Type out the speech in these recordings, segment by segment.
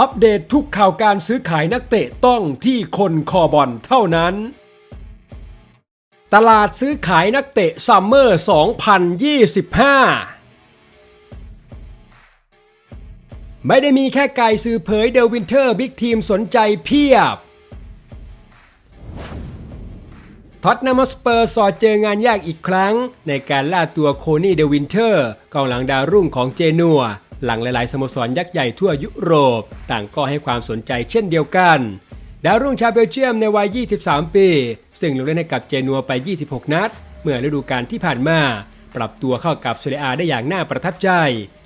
อัปเดตทุกข่าวการซื้อขายนักเตะต้องที่คนคอบอลเท่านั้น ตลาดซื้อขายนักเตะซัมเมอร์ 2025ไม่ได้มีแค่ไก่ซื้อเผยเดลวินเทอร์บิ๊กทีมสนใจเพียบ ท็อตนามสเปอร์สอดเจองานยากอีกครั้ง ในการล่าตัวโคนี่เดวินเทอร์กองหลังดาวรุ่งของเจนัว หลังหลายๆสโมสรยักษ์ใหญ่ทั่วยุโรป ต่างก็ให้ความสนใจเช่นเดียวกันดาวรุ่งชาวเบลเยียมในวัย 23 ปี ซึ่งลงเล่นให้กับเจนัวไป 26 นัด เมื่อฤดูกาลที่ผ่านมา ปรับตัวเข้ากับเซเรียอาได้อย่างน่าประทับใจ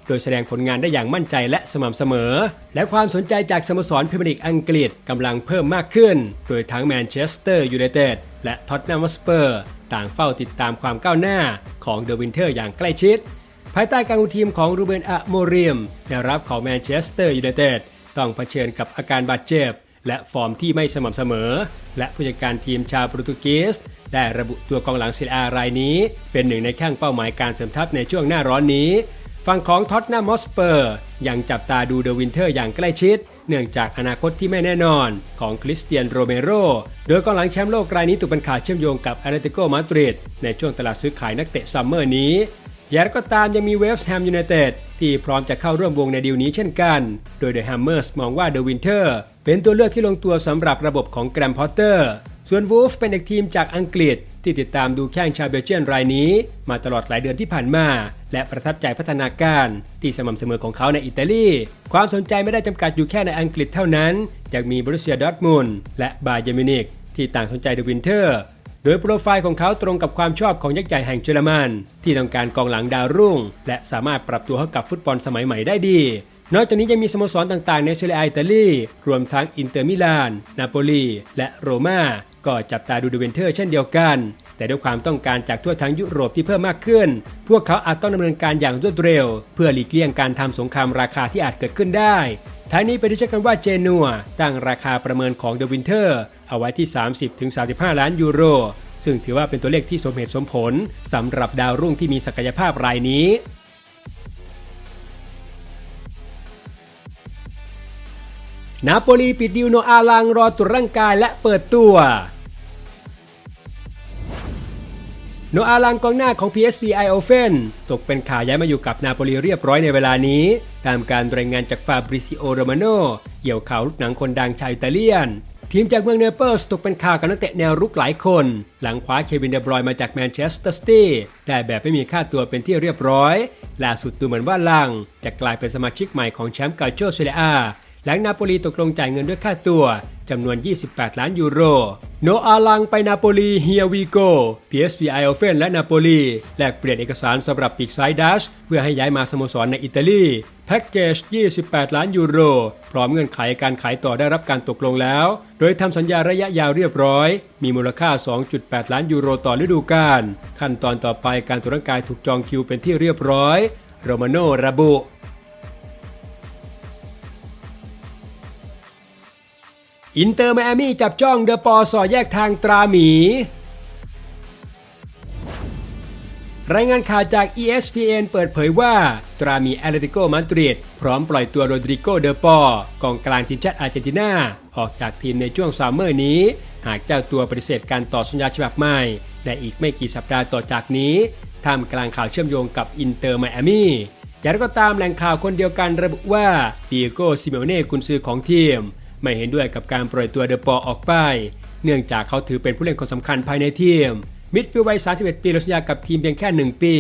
โดยแสดงผลงานได้อย่างมั่นใจและสม่ำเสมอ และความสนใจจากสโมสรพรีเมียร์ลีกอังกฤษกำลังเพิ่มมากขึ้น โดยทั้งแมนเชสเตอร์ยูไนเต็ดและท็อตแนมสเปอร์ต่างเฝ้าติดตามความก้าวหน้าของเดอะวินเทอร์อย่างใกล้ชิด ภายใต้การคุมทีมของรูเบนอะโมเรียมแนวรับของแมนเชสเตอร์ยูไนเต็ดต้องเผชิญกับอาการบาดเจ็บ และฟอร์มที่ไม่สม่ำเสมอ และผู้จัดการทีมชาวโปรตุเกส ได้ระบุตัวกองหลังซีอาร์รายนี้ เป็นหนึ่งในแข้งเป้าหมายการเสริมทัพในช่วงหน้าร้อนนี้ฝั่งของท็อตแนมมอสเปอร์ยังจับตาดูเดอะวินเทอร์อย่างใกล้ชิด เนื่องจากอนาคตที่ไม่แน่นอนของคริสเตียนโรเมโร โดยกองหลังแชมป์โลกรายนี้ถูกเป็นข่าวเชื่อมโยงกับอาร์เตติโกมาดริดในช่วงตลาดซื้อขายนักเตะซัมเมอร์นี้ อย่างไรก็ตามยังมีเวฟส์แฮมยูไนเต็ดที่พร้อมจะเข้าร่วมวงในดีลนี้เช่นกัน โดยเดอะแฮมเมอร์สมองว่าเดอะวินเทอร์เป็นตัวเลือกที่ลงตัวสำหรับระบบของแกรมพอตเตอร์ ส่วนวูฟเป็นอีกทีมจากอังกฤษ ที่ติดตามดูแข้งชาวเบลเยียนรายนี้ มาตลอดหลายเดือนที่ผ่านมา และประทับใจพัฒนาการ ที่สม่ำเสมอของเขาในอิตาลี ความสนใจไม่ได้จำกัดอยู่แค่ในอังกฤษเท่านั้นยังมีบรูเซียดอร์ทมุนและบาเยมินิกที่ต่างสนใจเดอะวินเทอร์ โดยโปรไฟล์ของเขาตรงกับความชอบของยักษ์ใหญ่แห่งเยอรมัน ที่ต้องการกองหลังดาวรุ่ง และสามารถปรับตัวเข้ากับฟุตบอลสมัยใหม่ได้ดี นอกจากนี้ยังมีสโมสรต่างๆ ในเซเรียอิตาลี รวมทั้งอินเตอร์มิลาน นาโปลี และโรม่าก็จับตาดูดูเวนเทอร์เช่นเดียวกัน แต่ด้วยความต้องการจากทั่วทั้งยุโรปที่เพิ่มมากขึ้น พวกเขาอาจต้องดำเนินการอย่างรวดเร็ว เพื่อหลีกเลี่ยงการทำสงครามราคาที่อาจเกิดขึ้นได้ท้ายนี้ไปดูเช็คกันว่าเจนัวตั้งราคาประเมินของเดวินเทอร์เอาไว้ที่ 30-35 ล้านยูโร ซึ่งถือว่าเป็นตัวเลขที่สมเหตุสมผลสำหรับดาวรุ่งที่มีศักยภาพรายนี้นาโปลีปิดดิวโนอาลังรอตรวจร่างกายและเปิดตัว โนอาลังกองหน้าของ PSV i o f e n ตกเป็นข่าวย้ายมาอยู่กับนาโปลีเรียบร้อยในเวลานี้ ตามการรายงานจากฟาบริซิโอโรมาโนเกี่ยวข่าวลูกหนังคนดังชาวอิตาเลียน ทีมจากเมืองเนเปิลส์ตกเป็นข่าวกับนักเตะแนวรุกหลายคน หลังคว้าเควินเดบรอยมาจากแมนเชสเตอร์ซิตี้ได้แบบไม่มีค่าตัวเป็นที่เรียบร้อย ล่าสุดดูเหมือนว่าลังจะกลายเป็นสมาชิกใหม่ของแชมป์กาโจเซเรียอาหลังนาโปลีตกลงจ่ายเงินด้วยค่าตัวจำนวน 28 ล้านยูโร โนอาลังไปนาโปลีเฮียวีโก PSV i o f e n และนาโปลีแลกเปลี่ยนเอกสารสำหรับปีกซ้ายดัชเพื่อให้ย้ายมาสโมสรในอิตาลีแพ็กเกจ 28 ล้านยูโร พร้อมเงื่อนไขการขายต่อได้รับการตกลงแล้ว โดยทำสัญญาระยะยาวเรียบร้อย มีมูลค่า 2.8 ล้านยูโรต่อฤดูกาลขั้นตอนต่อไปการตรวจร่างกายถูกจองคิวเป็นที่เรียบร้อยโรมาโนระบุ อินเตอร์ไมอามี่จับจ้องเดอะปอสอแยกทางตราหมี รายงานข่าวจาก ESPN เปิดเผยว่า ตราหมีแอตเลติโกมาดริดพร้อมปล่อยตัวโรดริโกเดอปอกองกลางทีมชาติอาร์เจนตินา ออกจากทีมในช่วงซัมเมอร์นี้ หากเจ้าตัวปฏิเสธการต่อสัญญาฉบับใหม่ในอีกไม่กี่สัปดาห์ต่อจากนี้ท่ามกลางข่าวเชื่อมโยงกับอินเตอร์ไมอามี่อย่างไรก็ตามแหล่งข่าวคนเดียวกันระบุว่าดิเอโกซิเมเน่กุนซือของทีม ไม่เห็นด้วยกับการปล่อยตัวเดอปอออกไป เนื่องจากเขาถือเป็นผู้เล่นคนสำคัญภายในทีม มิดฟิลด์วัย 31 ปีลดสัญญากับทีมเพียงแค่ 1 ปี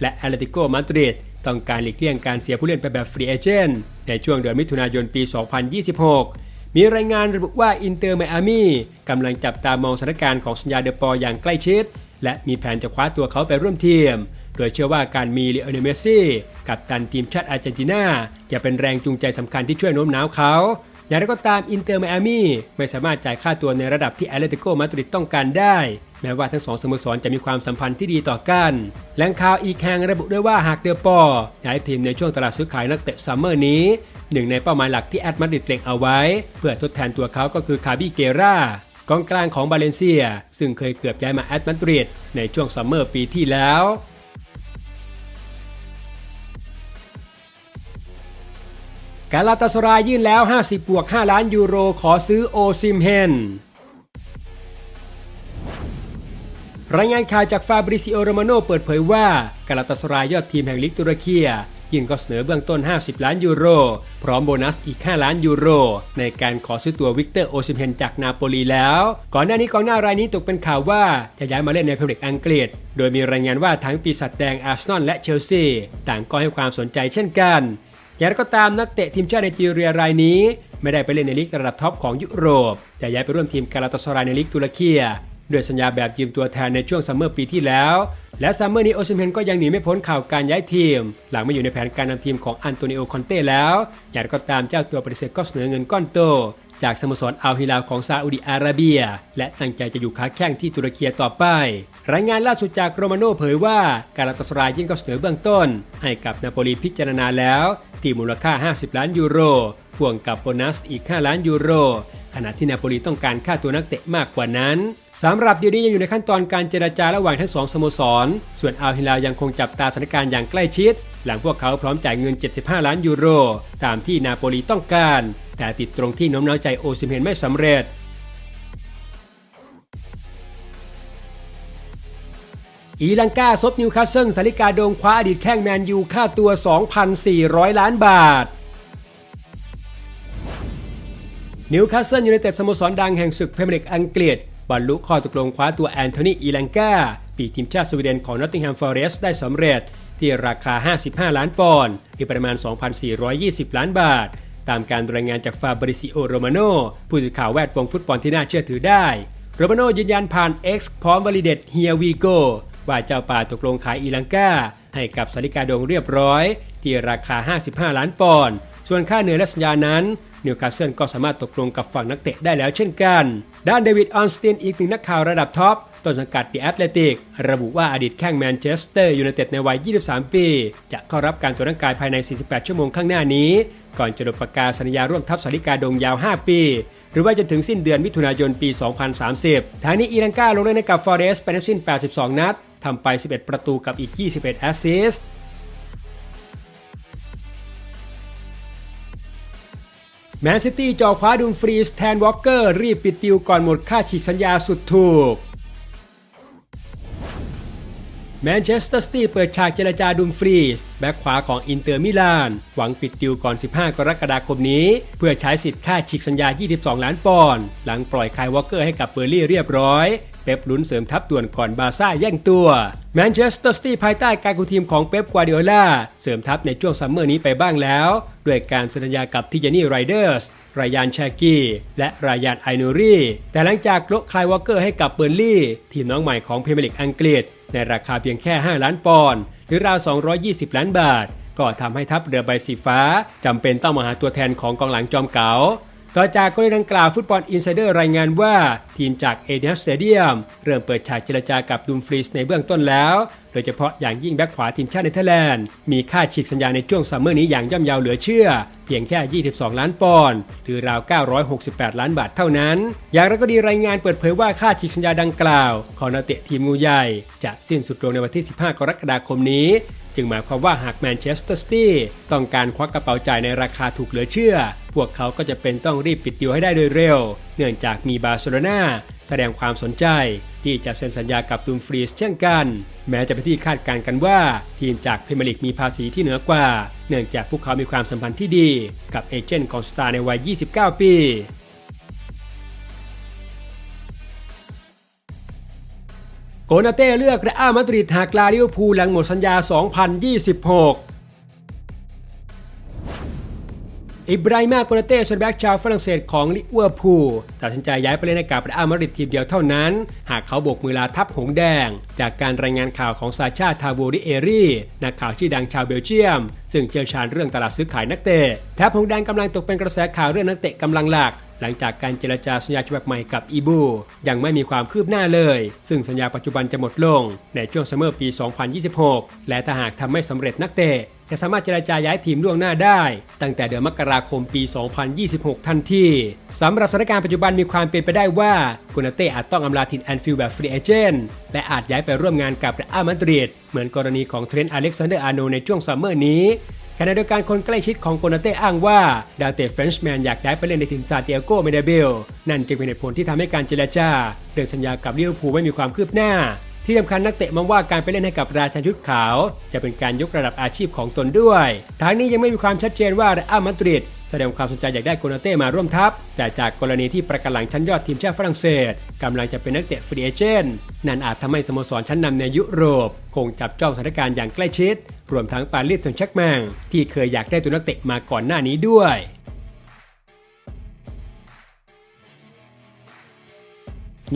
และแอตเลติโกมาดริดต้องการหลีกเลี่ยงการเสียผู้เล่นไปแบบฟรีเอเจนต์ในช่วงเดือนมิถุนายนปี 2026 มีรายงานระบุว่าอินเตอร์ไมอามี่กำลังจับตามองสถานการณ์ของสัญญาเดอปออย่างใกล้ชิด และมีแผนจะคว้าตัวเขาไปร่วมทีมโดยเชื่อว่าการมีเลโอเนเมซี่ กับตันทีมชาติอาร์เจนตินาจะเป็นแรงจูงใจสำคัญที่ช่วยโน้มน้าวเขา อย่างไรก็ตามอินเตอร์ไมอามี่ไม่สามารถจ่ายค่าตัวในระดับที่แอตเลติโกมาดริดต้องการได้ แม้ว่าทั้งสองสโมสรจะมีความสัมพันธ์ที่ดีต่อกันแหล่งข่าวอีกแห่งระบุด้วยว่าหากเดอปอย้ายทีมในช่วงตลาดซื้อขายนักเตะซัมเมอร์นี้ หนึ่งในเป้าหมายหลักที่แอตมาดริดเล็งเอาไว้ เพื่อทดแทนตัวเขาก็คือคาบิเกรากองกลางของบาเลนเซีย ซึ่งเคยเกือบย้ายมาแอตมาดริดในช่วงซัมเมอร์ปีที่แล้ว กาลาตาสรายยื่นแล้ว 50บวก5ล้านยูโรขอซื้อโอซิมเฮนรายงานข่าวจากฟาบริซิโอโรมาโนเปิดเผยว่ากาลาตาสรายยอดทีมแห่งลีกตุรกียื่นก็เสนอเบื้องต้น 50 ล้านยูโร พร้อมโบนัสอีก 5 ล้านยูโร ในการขอซื้อตัววิกเตอร์โอซิมเฮนจากนาโปลีแล้ว ก่อนหน้านี้กองหน้ารายนี้ตกเป็นข่าวว่าจะย้ายมาเล่นในพรีเมียร์ลีกอังกฤษ โดยมีรายงานว่าทั้งปีศาจแดงอาร์เซนอลและเชลซีต่างก็ให้ความสนใจเช่นกัน อย่างไรก็ตามนักเตะทีมชาติไนจีเรียรายนี้ ไม่ได้ไปเล่นในลีกระดับท็อปของยุโรป แต่ย้ายไปร่วมทีมกาลาตาสรายในลีกตุรกีด้วยสัญญาแบบยืมตัวแทนในช่วงซัมเมอร์ปีที่แล้ว และซัมเมอร์นี้โอซิมเฮนก็ยังหนีไม่พ้นข่าวการย้ายทีม หลังไม่อยู่ในแผนการนำทีมของอันโตนิโอคอนเต้แล้ว อย่างไรก็ตามเจ้าตัวปฏิเสธก็เสนอเงินก้อนโต จากสโมสรอัลฮิลาลของซาอุดิอาระเบีย และตั้งใจจะอยู่ค้าแข้งที่ตุรกีต่อไป รายงานล่าสุดจากโรมาโนเผยว่าการาตาสรายยื่นข้อเสนอเบื้องต้น ให้กับนาโปลีพิจารณาแล้วที่มูลค่า 50 ล้านยูโรพ่วงกับโบนัสอีก 5 ล้านยูโร ขณะที่นาโปลีต้องการค่าตัวนักเตะมากกว่านั้นสำหรับเดี๋ยวนี้ยังอยู่ในขั้นตอนการเจรจาระหว่างทั้งสองสโมสร ส่วนอัลฮิลาลยังคงจับตาสถานการณ์อย่างใกล้ชิด หลังพวกเขาพร้อมจ่ายเงิน 75 ล้านยูโร ตามที่นาโปลีต้องการ แต่ติดตรงที่โน้มน้าวใจโอซิเฮนไม่สำเร็จอีลังกาซบนิวคาสเซิลสาริกาโดงคว้าอดีตแข้งแมนยูค่าตัว 2,400 ล้านบาท นิวคาสเซิลยูไนเต็ดสโมสรดังแห่งศึกพรีเมียร์ลีกอังกฤษบรรลุข้อตกลงคว้าตัวแอนโทนีอีลังกาปีทีมชาติสวีเดนของนอตติงแฮมฟอเรสต์ได้สำเร็จที่ราคา 55 ล้านปอนด์หรือประมาณ 2,420 ล้านบาท ตามการรายงานจากฟาบริซิโอโรมาโนผู้สื่อข่าวแวดวงฟุตบอลที่น่าเชื่อถือได้ โรมาโนยืนยันผ่าน X พร้อมวลิเดตเฮียวีโกว่าเจ้าป่าตกลงขายอีลังกาให้กับสาริกาดงเรียบร้อย ที่ราคา 55 ล้านปอนด์ส่วนค่าเหนื่อยและสัญญานั้นนิวคาสเซิลก็สามารถตกลงกับฝั่งนักเตะได้แล้วเช่นกัน ด้านเดวิดออนสตีนอีกหนึ่งนักข่าวระดับท็อป ต้นสังกัดดีแอตเลติก ระบุว่าอดีตแข้งแมนเชสเตอร์ยูไนเต็ดในวัย 23 ปี จะเข้ารับการตรวจร่างกายภายใน 48 ชั่วโมงข้างหน้านี้ ก่อนจะลดประกาศสัญญาร่วมทัพสาริกาดงยาว 5 ปี หรือว่าจะถึงสิ้นเดือนมิถุนายนปี 2030ทางนี้อีลังกาลงเล่นให้กับฟอเรสไปทั้งสิ้น 82 นัดทำไป 11 ประตูกับอีก 21 แอสซิสต์แมนซิตี้จ่อคว้าดุมฟรีสแทนวอลเกอร์รีบปิดติวก่อนหมดค่าฉีกสัญญาสุดถูก แมนเชสเตอร์ซิตี้เปิดฉากเจรจาดุมฟรีสแบ็คขวาของอินเตอร์มิลาน หวังปิดติวก่อน 15 กรกฎาคมนี้ เพื่อใช้สิทธิ์ค่าฉีกสัญญา 22 ล้านปอนด์หลังปล่อยคายวอลเกอร์ให้กับเบอร์ลี่เรียบร้อย ป๊ปลุ้นเสริมทัพด่วนก่อนบาซ่าแย่งตัวแมนเชสเตอร์ซิตี้ภายใต้การคุมทีมของเป๊ปกวาร์ดิโอลาเสริมทัพในช่วงซัมเมอร์นี้ไปบ้างแล้ว ด้วยการเซ็นสัญญากับทิจานี่ไรเดอร์สรายานแชกี้ และรายานไอนูรีแต่หลังจากโลคลายวอลเกอร์ให้กับเบอร์ลี่ ทีมน้องใหม่ของพรีเมียร์ลีกอังกฤษ ในราคาเพียงแค่ 5 ล้านปอนด์หรือราว 220 ล้านบาท ก็ทำให้ทัพเรือใบสีฟ้าจำเป็นต้องมาหาตัวแทนของกองหลังจอมเก๋า ต่อจากกรณีดังกล่าวฟุตบอลอินไซเดอร์รายงานว่า ทีมจากเอเดนสเตเดียมเริ่มเปิดฉากเจรจากับดุมฟรีสในเบื้องต้นแล้ว โดยเฉพาะอย่างยิ่งแบ็คขวาทีมชาติเนเธอร์แลนด์ มีค่าฉีกสัญญาในช่วงซัมเมอร์นี้อย่างย่อมเยาวเหลือเชื่อ เพียงแค่ 22 ล้านปอนด์หรือราว 968 ล้านบาทเท่านั้น อย่างไรก็ดีรายงานเปิดเผยว่าค่าฉีกสัญญาดังกล่าวของนักเตะทีมงูใหญ่ จะสิ้นสุดลงในวันที่ 15 กรกฎาคมนี้จึงหมายความว่าหากแมนเชสเตอร์ซิตี้ต้องการควักกระเป๋าจ่ายในราคาถูกเหลือเชื่อ วกเขาก็จะเป็นต้องรีบปิดดีลให้ได้โดยเร็ว เนื่องจากมีบาร์เซโลนาแสดงความสนใจที่จะเซ็นสัญญากับตูมฟรีสเช่นกัน แม้จะเป็นที่คาดการณ์กันว่า ทีมจากพรีเมียร์ลีกมีภาษีที่เหนือกว่า เนื่องจากพวกเขามีความสัมพันธ์ที่ดี กับเอเจนต์ของสตาร์ในวัย 29 ปีโกนาเต้เลือกเรอัลมาดริดหากลาลิเวอร์พูลหลังหมดสัญญา 2026 อิบราฮิมาโกนาเต้เซนแบ็กชาวฝรั่งเศสของลิเวอร์พูลตัดสินใจย้ายไปเล่นในกาบรอัลมาดริดทีมเดียวเท่านั้น หากเขาโบกมือลาทับหงแดง จากการรายงานข่าวของซาชาทาโวริเอรีนักข่าวชื่อดังชาวเบลเยียม ซึ่งเชี่ยวชาญเรื่องตลาดซื้อขายนักเตะแทบหงแดงกำลังตกเป็นกระแสข่าวเรื่องนักเตะกำลังหลัก หลังจากการเจรจาสัญญาฉบับใหม่กับอีบูยังไม่มีความคืบหน้าเลย ซึ่งสัญญาปัจจุบันจะหมดลง ในช่วงซัมเมอร์ปี 2026 และถ้าหากทำไม่สำเร็จนักเตะจะสามารถเจรจาย้ายทีมล่วงหน้าได้ ตั้งแต่เดือนมกราคมปี 2026 ทันทีสำหรับสถานการณ์ปัจจุบันมีความเป็นไปได้ว่ากุนาเต้อาจต้องอำลาถิ่นแอนฟิลด์แบบฟรีเอเจนต์และอาจย้ายไปร่วมงานกับเรอัลมาดริดเหมือนกรณีของเทรนต์อเล็กซานเดอร์อาร์โนในช่วงซัมเมอร์นี้ ขณะเดียวกันคนใกล้ชิดของโกนาเต้อ้างว่า ดาวเตะเฟรนช์แมนอยากย้ายไปเล่นในทีมซาเตียโกเมเดเบล นั่นจึงเป็นเหตุผลที่ทำให้การเจรจาเรื่องสัญญากับลิเวอร์พูลไม่มีความคืบหน้า ที่สำคัญนักเตะมองว่าการไปเล่นให้กับราชันชุดขาว จะเป็นการยกระดับอาชีพของตนด้วยทางนี้ยังไม่มีความชัดเจนว่าเรอัลมาดริดแสดงความสนใจอยากได้โกนาเต้มาร่วมทัพ แต่จากกรณีที่ประกันหลังชั้นยอดทีมชาติฝรั่งเศสกำลังจะเป็นนักเตะฟรีเอเจนต์นั่นอาจทำให้สโมสรชั้นนำในยุโรป คงจับจ้องสถานการณ์อย่างใกล้ชิด รวมทั้งปารีสแซงต์แชกแมงที่เคยอยากได้ตัวนักเตะมาก่อนหน้านี้ด้วย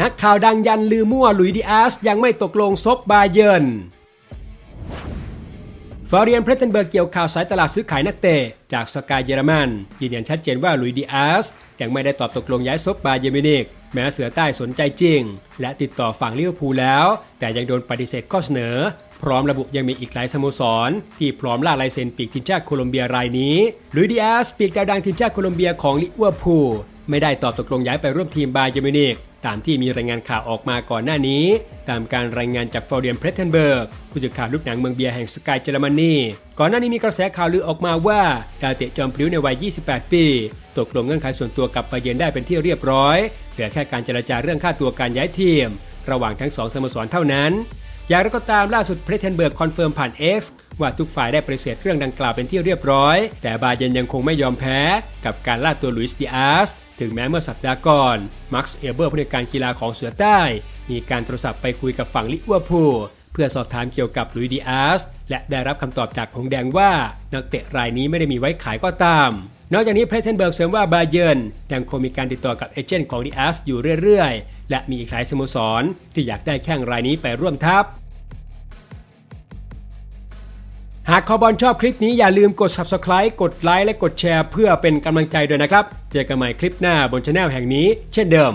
นักข่าวดังยันลือมั่วลุยดิอาสยังไม่ตกลงซบบาเยิร์นฟาเรียนเพรตเทนเบิร์กเกี่ยวข่าวสายตลาดซื้อขายนักเตะจากสกายเยอรมันยืนยันชัดเจนว่าลุยดิอาสยังไม่ได้ตอบตกลงย้ายซบบาเยร์มินิก แม้เสือใต้สนใจจริง และติดต่อฝั่งลิเวอร์พูลแล้ว แต่ยังโดนปฏิเสธข้อเสนอ พร้อมระบุยังมีอีกหลายสโมสร ที่พร้อมล่าลายเซ็นปีกทีมชาติโคลอมเบียรายนี้หลุยดิอาสปีกดาวดังทีมชาติโคลอมเบียของลิเวอร์พูลไม่ได้ตอบตกลงย้ายไปร่วมทีมบาเยร์มินิก ตามที่มีรายงานข่าวออกมาก่อนหน้านี้ ตามการรายงานจากฟอร์เรียนเพรสเทนเบิร์กผู้สื่อข่าวลูกหนังเมืองเบียร์แห่งสกายเยอรมนีก่อนหน้านี้มีกระแสข่าวลือออกมาว่าดาวเตะจอมพลิ้วในวัย 28 ปีตกลงเงื่อนไขส่วนตัวกับไปเยนได้เป็นที่เรียบร้อยเหลือแค่การเจรจาเรื่องค่าตัวการย้ายทีม ระหว่างทั้งสองสโมสรเท่านั้นอย่างไรก็ตามล่าสุดเพรสเทนเบิร์กคอนเฟิร์มผ่าน X ว่าทุกฝ่ายได้ปฏิเสธเรื่องดังกล่าวเป็นที่เรียบร้อย แต่บาเยนยังคงไม่ยอมแพ้กับการล่าตัวลุยส์ดิอาส ถึงแม้เมื่อสัปดาห์ก่อนมาร์คเอเบอร์ผู้ในการกีฬาของเสือใต้ มีการโทรศัพท์ไปคุยกับฝั่งลิเวอร์พูลเพื่อสอบถามเกี่ยวกับลุยดิอาสและได้รับคำตอบจากหงแดงว่า นักเตะรายนี้ไม่ได้มีไว้ขายก็ตาม นอกจากนี้เพรสเทนเบิร์กเสริมว่าบาเยนยังคงมีการติดต่อกับเอเจนต์ของดิอาสอยู่เรื่อยๆ และมีอีกหลายสโมสร ที่อยากได้แข้งรายนี้ไปร่วมทัพ หากคอบอลชอบคลิปนี้อย่าลืมกด subscribe กดไลค์และกดแชร์เพื่อเป็นกำลังใจด้วยนะครับ เจอกันใหม่คลิปหน้าบนช anel แห่งนี้เช่นเดิม